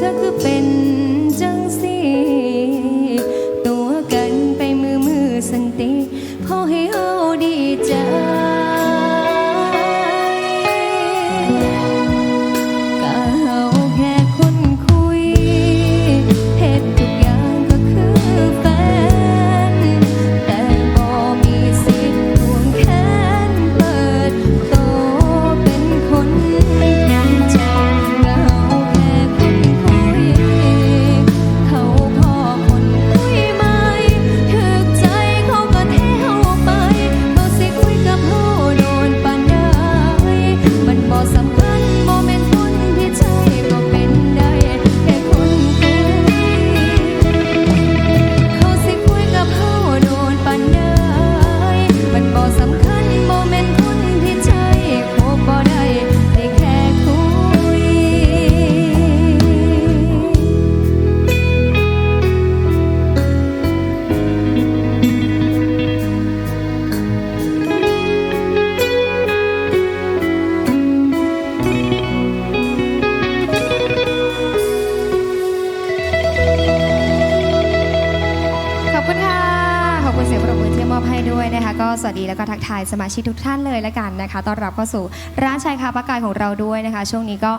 tak pe ายสมาชิกทุกท่านเลยละกันนะคะต้อนรับเข้าสู่ร้านชายคาปากายของเราด้วยนะคะ ช่วงนี้ก็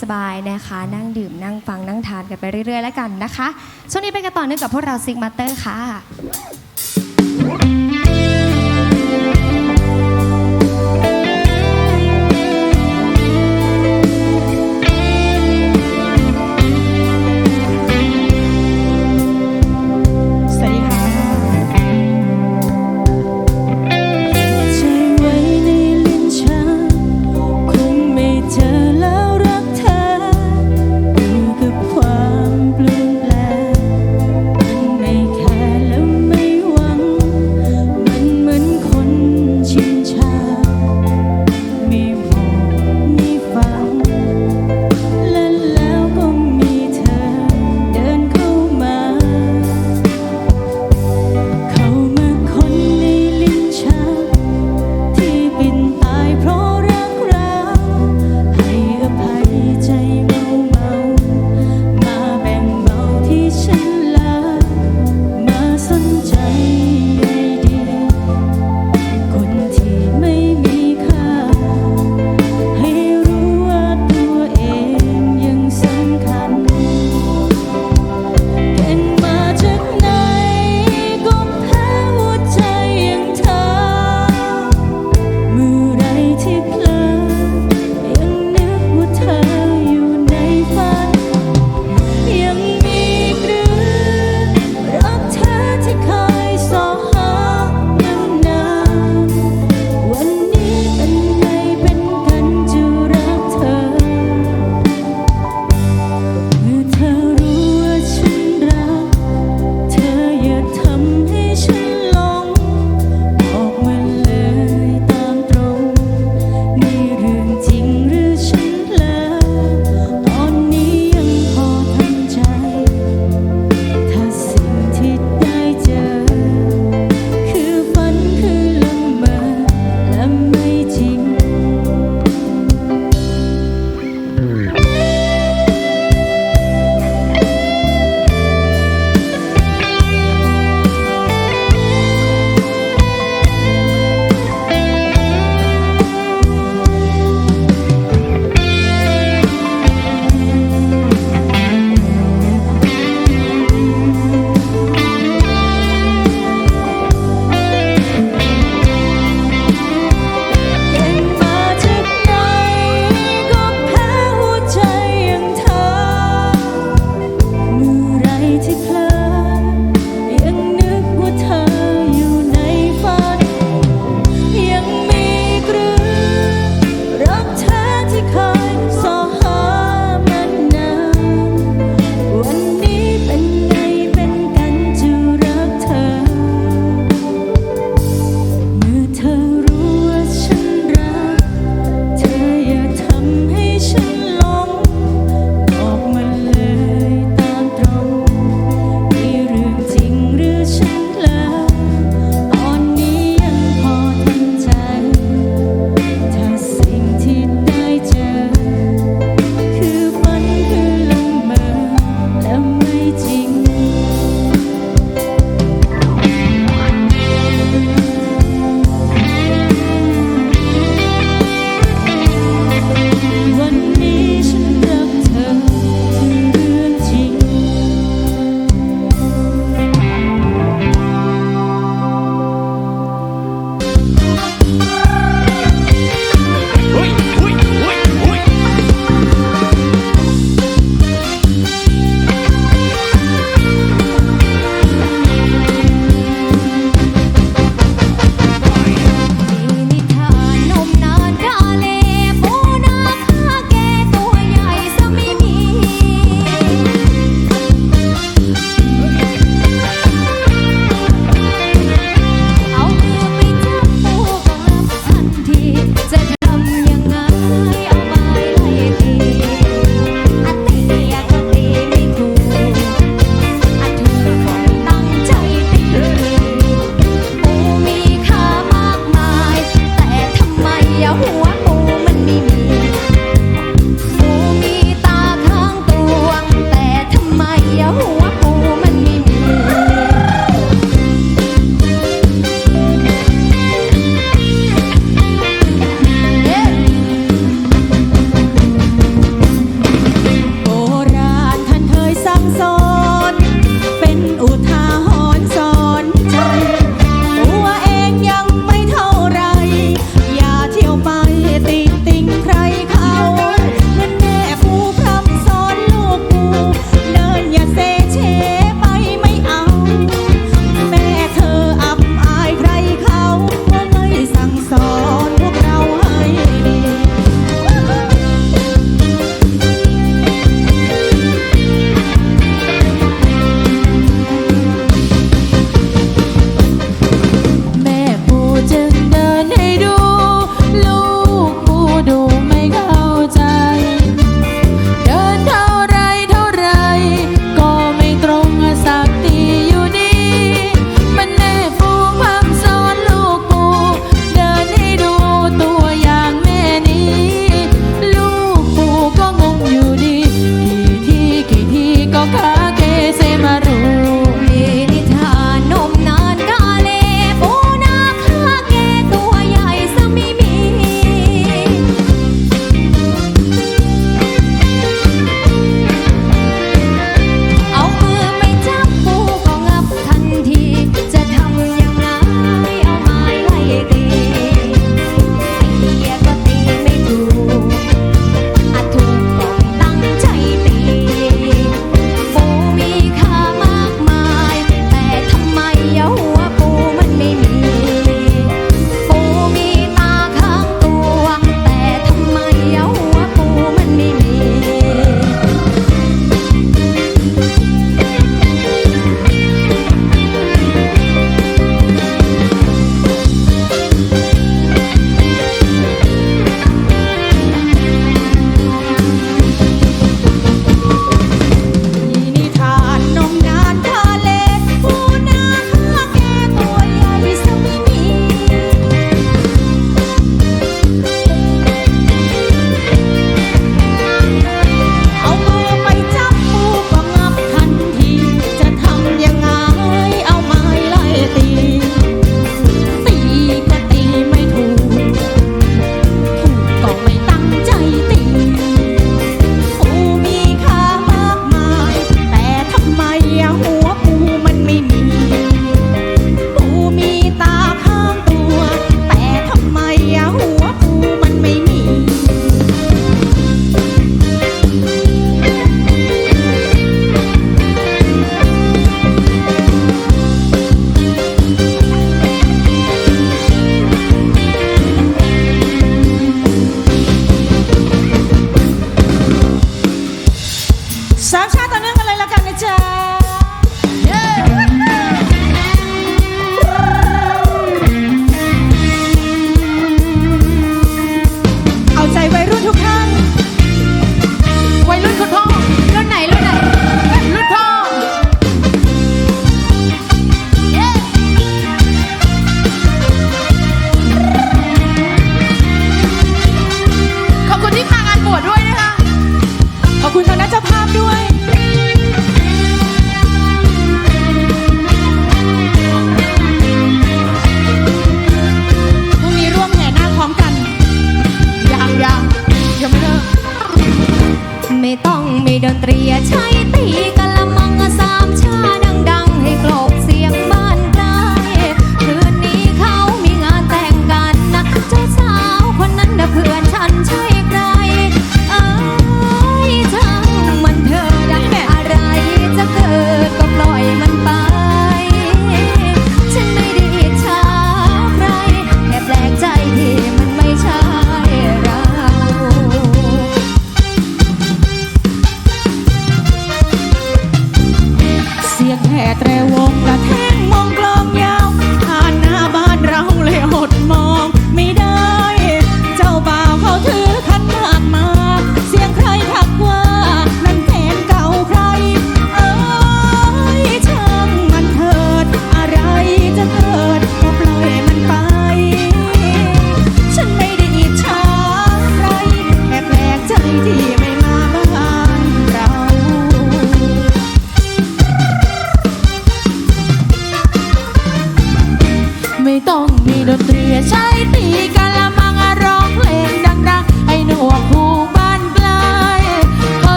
สบายๆนะคะ นั่งดื่มนั่งฟังนั่งทานกันไปเรื่อยๆแล้วกันนะคะ ช่วงนี้ไปกันต่อเนื่องกับพวกเราซิกมาเตอร์ค่ะ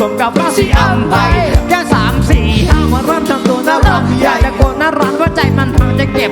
สมกับราสีอัมไปแค่สามสี่ห้ามาเริ่มทำตัวน่ารักอยากจะโกนน่ารักว่าใจมันพอจะเก็บ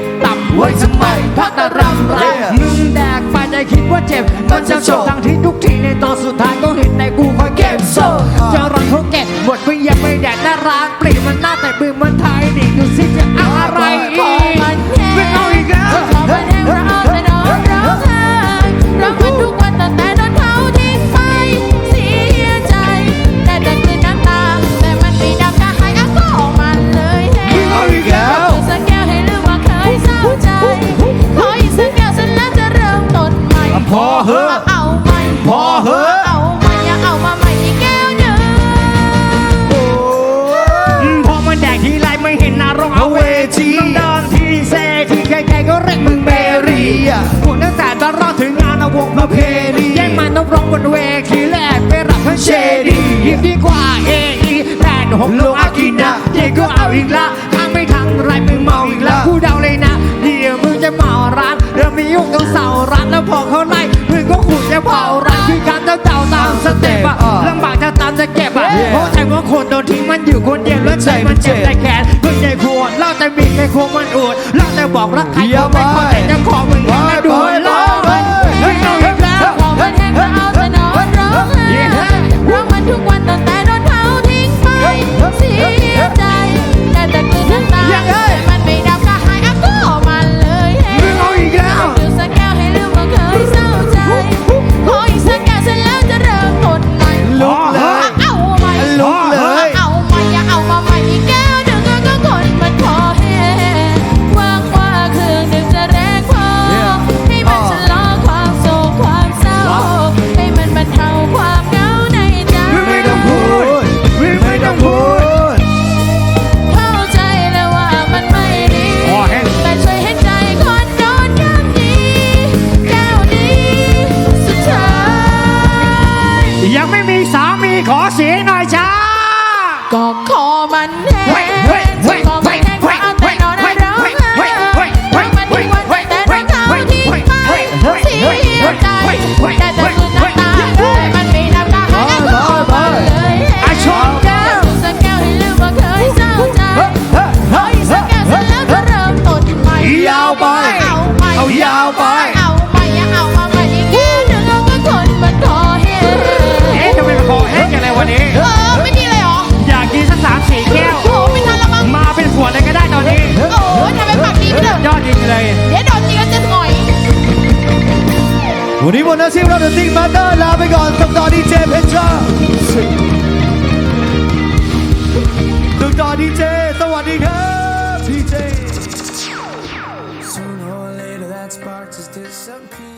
ก็เอาอีกละถ้าไม่ทำไรมึงเมาอีกละกูเดาเลยนะเดี๋ยวมึงจะเมาร้านเดี๋ยวมียุ่งต้องเสาร้านแล้วพอเขาไล่มึงก็ขุดจะเผาร้านคือการเจ้เต่าตามสเต็ปอะลำบากจะตามจะเก็บอะเพราะใจว่าคนโดนทิ้งมันอยู่คนเดียวแล้วใจมันเจ็บแต่แขนมึงใจควรเล่าแต่มีแค่ควงมันอวดเล่าแต่บอกรักใครก็ไม่พอแต่จะขอมึงแม่ดู nacido de ti matar